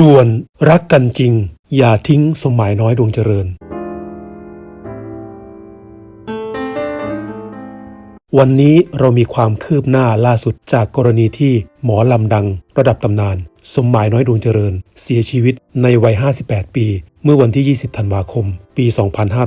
ด่วนรักกันจริง อย่าทิ้งสมหมายน้อยดวงเจริญ วันนี้เรามีความคืบหน้าล่าสุดจากกรณีที่หมอลำดัง ระดับตำนาน สมหมายน้อยดวงเจริญ เสียชีวิตในวัย 58 ปี เมื่อวันที่ 20 ธันวาคม ปี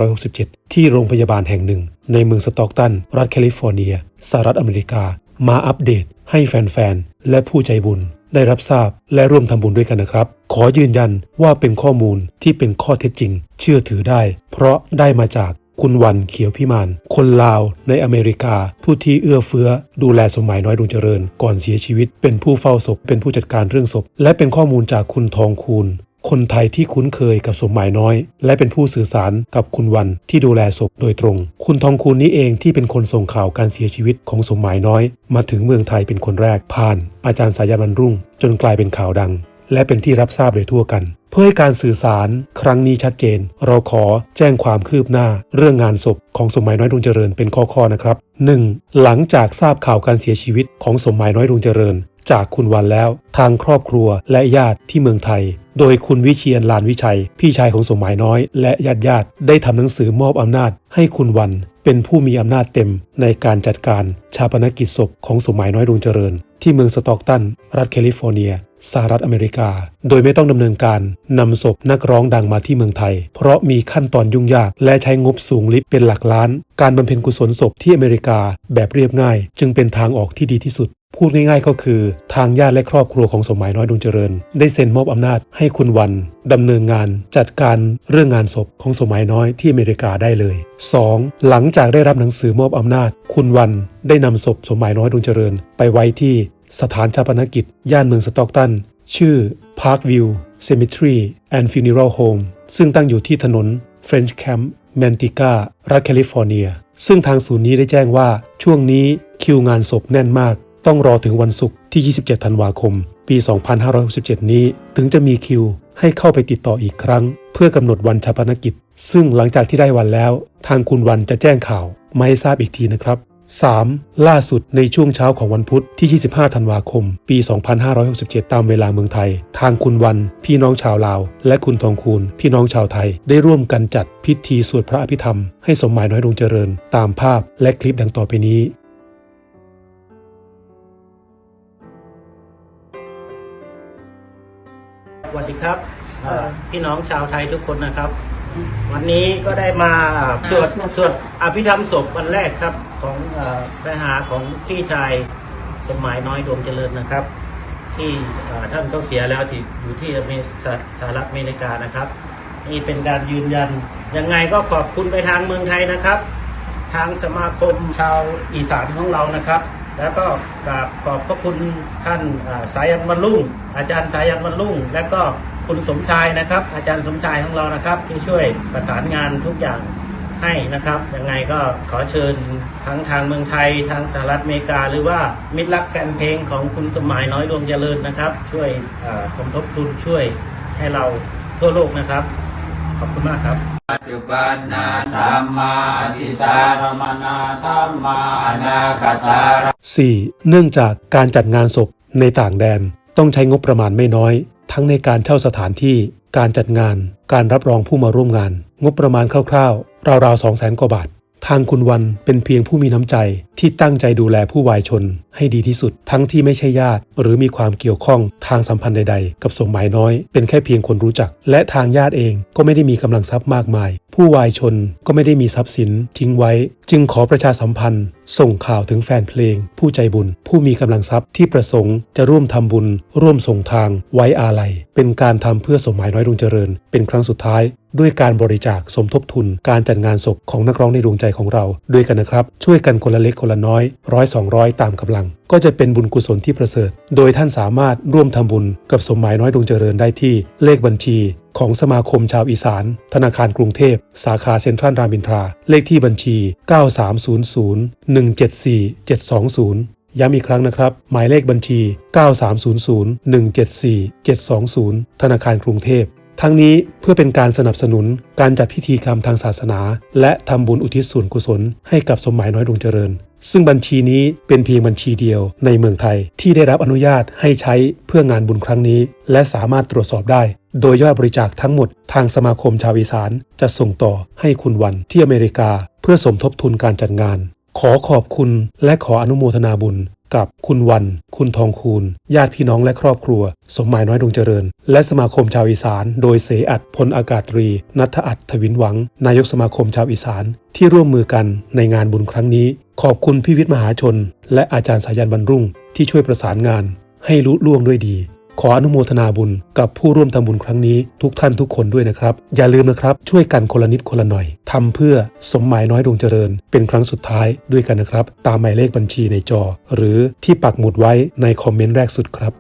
2567 ที่โรงพยาบาลแห่งหนึ่ง ในเมืองสตอกตัน รัฐแคลิฟอร์เนีย สหรัฐอเมริกา มาอัปเดตให้แฟนๆ และผู้ใจบุญ ได้รับทราบและร่วมทำบุญด้วยกันนะครับ ขอยืนยันว่าเป็นข้อมูลที่เป็นข้อเท็จจริง เชื่อถือได้ เพราะได้มาจากคุณวันเขียวพิมาน คนลาวในอเมริกา ผู้ที่เอื้อเฟื้อ ดูแลสมัยน้อยดวงเจริญ ก่อนเสียชีวิต เป็นผู้เฝ้าศพ เป็นผู้จัดการเรื่องศพ และเป็นข้อมูลจากคุณทองคูณ คนไทยที่คุ้นเคยกับสมหมายน้อย และเป็นผู้สื่อสารกับคุณวันที่ดูแลศพโดยตรง คุณทองคูณนี้เองที่เป็นคนส่งข่าวการเสียชีวิตของสมหมายน้อย มาถึงเมืองไทยเป็นคนแรกผ่าน อาจารย์สายันวันรุ่ง จนกลายเป็นข่าวดัง และเป็นที่รับทราบโดยทั่วกัน เพื่อให้การสื่อสารครั้งนี้ชัดเจน เราขอแจ้งความคืบหน้า เรื่องงานศพของสมหมายน้อยดวงเจริญเป็นข้อๆนะครับ 1. หลังจากทราบข่าวการเสียชีวิตของสมหมายน้อยดวงเจริญจากคุณวันแล้ว ทางครอบครัวและญาติที่เมืองไทย โดยคุณวิเชียนลานวิชัย พี่ชายของสมหมายน้อย และญาติญาติๆได้ทำหนังสือมอบอำนาจ ให้คุณวันเป็นผู้มีอำนาจเต็มในการจัดการชาปนกิจศพของสมหมายน้อยดวงเจริญ ที่เมืองสตอกตัน รัฐแคลิฟอร์เนียสหรัฐอเมริกา โดยไม่ต้องดำเนินการนำศพนักร้องดังมาที่เมืองไทย เพราะมีขั้นตอนยุ่งยากและใช้งบสูงลิบเป็นหลักล้าน การบำเพ็ญกุศลศพที่อเมริกาแบบเรียบง่าย จึงเป็นทางออกที่ดีที่สุดพูดง่ายๆก็คือ ทางญาติและครอบครัวของสมหมายน้อยดวงเจริญ ได้เซ็นมอบอำนาจให้คุณวันดำเนินงานจัดการเรื่องงานศพของสมหมายน้อยที่อเมริกาได้เลย 2. หลังจากได้รับหนังสือมอบอำนาจ คุณวันได้นำศพสมหมายน้อยดวงเจริญ ไปไว้ที่สถานชาปนกิจ ย่านเมืองสตอกตัน ชื่อ Parkview Cemetery and Funeral Home ซึ่งตั้งอยู่ที่ถนน French Camp Manteca รัฐแคลิฟอร์เนีย ซึ่งทางศูนย์นี้ได้แจ้งว่าช่วงนี้คิวงานศพแน่นมาก ต้องรอถึงวันศุกร์ที่ 27 ธันวาคม ปี 2567 นี้ ถึงจะมีคิวให้เข้าไปติดต่ออีกครั้ง เพื่อกำหนดวันชาปนกิจ ซึ่งหลังจากที่ได้วันแล้ว ทางคุณวันจะแจ้งข่าวมาให้ทราบอีกทีนะครับ 3. ล่าสุดในช่วงเช้าของวันพุธที่ 25 ธันวาคม ปี 2567 ตามเวลาเมืองไทย ทางคุณวัน พี่น้องชาวลาว และคุณทองคูณ พี่น้องชาวไทย ได้ร่วมกันจัดพิธีสวดพระอภิธรรม ให้สมหมายน้อยดวงเจริญ ตามภาพและคลิปดังต่อไปนี้ สวัสดีครับเอ่อพี่น้องชาวไทยทุกคนนะครับ วันนี้ก็ได้มาสวดสวดอภิธรรมศพวันแรกครับของเอ่อพระหาของพี่ชายสมหมายน้อยดวงเจริญนะครับ ที่เอ่อท่านก็เสียแล้วที่อยู่ที่อเมริกาสหรัฐอเมริกานะครับนี่เป็นการยืนยันยังไงก็ขอบคุณไปทางเมืองไทยนะครับ ทางสมาคมชาวอีสานของเรานะครับ แล้วก็กราบขอบพระคุณท่านสายันวันรุ่ง อาจารย์สายันวันรุ่ง และก็คุณสมชายนะครับ อาจารย์สมชายของเรานะครับที่ช่วยประสานงานทุกอย่างให้นะครับยังไงก็ขอเชิญทั้งทางเมืองไทยทางสหรัฐอเมริกา หรือว่ามิตรรักแฟนเพลงของคุณสมหมายน้อยดวงเจริญนะครับ ช่วยสมทบทุนช่วยให้เราทั่วโลกนะครับ ขอบคุณมากครับปัจจุบันนาธรรมาอธิตารมนาธรรมาอนาคตา 4. เนื่องจากการจัดงานศพในต่างแดนต้องใช้งบประมาณไม่น้อย ทั้งในการเช่าสถานที่ การจัดงาน การรับรองผู้มาร่วมงาน งบประมาณคร่าวๆ ราวๆ2 0 0 0 0 0กว่าบาท ทางคุณวันเป็นเพียงผู้มีน้ำใจที่ตั้งใจดูแลผู้วายชน ให้ดีที่สุด ทั้งที่ไม่ใช่ญาติ หรือมีความเกี่ยวข้องทางสัมพันธ์ใด ๆ กับสมหมายน้อย เป็นแค่เพียงคนรู้จัก และทางญาติเองก็ไม่ได้มีกำลังทรัพย์มากมาย ผู้วายชนก็ไม่ได้มีทรัพย์สินทิ้งไว้ จึงขอประชาสัมพันธ์ ส่งข่าวถึงแฟนเพลง ผู้ใจบุญ ผู้มีกำลังทรัพย์ที่ประสงค์จะร่วมทำบุญ ร่วมส่งทาง ไว้อาลัย เป็นการทำเพื่อสมหมายน้อยดวงเจริญ เป็นครั้งสุดท้าย ด้วยการบริจาคสมทบทุน การจัดงานศพของนักร้องในดวงใจของเรา ด้วยกันนะครับ ช่วยกันคนละเล็กคนละน้อยร้อยสองร้อยตามกำลัง ก็จะเป็นบุญกุศลที่ประเสริฐ โดยท่านสามารถร่วมทำบุญกับสมหมายน้อยดวงเจริญได้ที่เลขบัญชี ของสมาคมชาวอีสาน ธนาคารกรุงเทพ สาขาเซ็นทรัลรามอินทรา เลขที่บัญชี 9300 174 720ย้ำอีกครั้งนะครับ หมายเลขบัญชี 9300 174 720 ธนาคารกรุงเทพ ทั้งนี้เพื่อเป็นการสนับสนุนการจัดพิธีกรรมทางศาสนา และทำบุญอุทิศส่วนกุศลให้กับสมหมายน้อยดวงเจริญ ซึ่งบัญชีนี้เป็นเพียงบัญชีเดียวในเมืองไทย ที่ได้รับอนุญาตให้ใช้เพื่องานบุญครั้งนี้ และสามารถตรวจสอบได้ โดยยอดบริจาคทั้งหมดทางสมาคมชาวอีสานจะส่งต่อให้คุณวันที่อเมริกา เพื่อสมทบทุนการจัดงาน ขอขอบคุณและขออนุโมทนาบุญ กับคุณวัน คุณทองคูณ ญาติพี่น้องและครอบครัว สมหมายน้อยดวงเจริญ และสมาคมชาวอีสาน โดยเสอัดพลอากาศตรี นัทอัดทวินหวัง นายกสมาคมชาวอีสาน ที่ร่วมมือกันในงานบุญครั้งนี้ ขอบคุณพี่วิทย์มหาชน และอาจารย์สายันบรรรุ่ง ที่ช่วยประสานงาน ให้ลุล่วงด้วยดี ขออนุโมทนาบุญกับผู้ร่วมทำบุญครั้งนี้ทุกท่านทุกคนด้วยนะครับ อย่าลืมนะครับ ช่วยกันคนละนิดคนละหน่อยทำเพื่อสมหมายน้อยดวงเจริญ เป็นครั้งสุดท้ายด้วยกันนะครับ ตามหมายเลขบัญชีในจอ หรือที่ปักหมุดไว้ในคอมเมนต์แรกสุดครับ